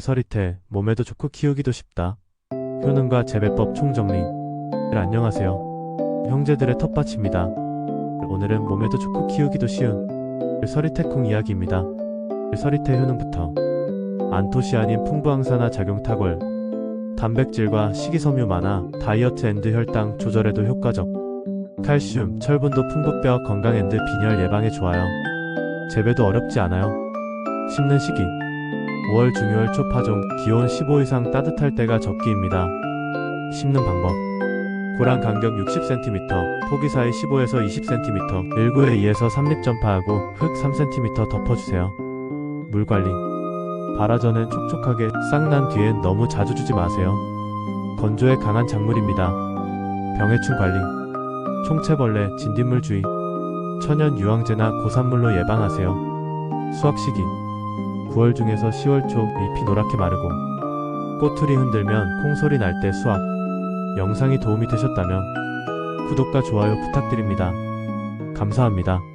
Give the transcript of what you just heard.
서리태, 몸에도 좋고 키우기도 쉽다. 효능과 재배법 총정리. 안녕하세요. 형제들의 텃밭입니다. 오늘은 몸에도 좋고 키우기도 쉬운 서리태콩 이야기입니다. 서리태 효능부터 안토시아닌 풍부항산화 작용 탁월 단백질과 식이섬유 많아 다이어트 앤드 혈당 조절에도 효과적 칼슘, 철분도 풍부뼈 건강 앤드 빈혈 예방에 좋아요. 재배도 어렵지 않아요. 심는 시기 5월 중요월 초 파종 기온 15 이상 따뜻할 때가 적기입니다. 심는 방법 고랑 간격 60cm, 포기 사이 15에서 20cm, 1구에 2에서 3립 전파하고 흙 3cm 덮어주세요. 물 관리 발화 전엔 촉촉하게 싹난 뒤엔 너무 자주 주지 마세요. 건조에 강한 작물입니다. 병해충 관리 총채벌레, 진딧물 주의 천연 유황제나 고산물로 예방하세요. 수확 시기 9월 중에서 10월 초 잎이 노랗게 마르고 꼬투리 흔들면 콩소리 날 때 수확 영상이 도움이 되셨다면 구독과 좋아요 부탁드립니다. 감사합니다.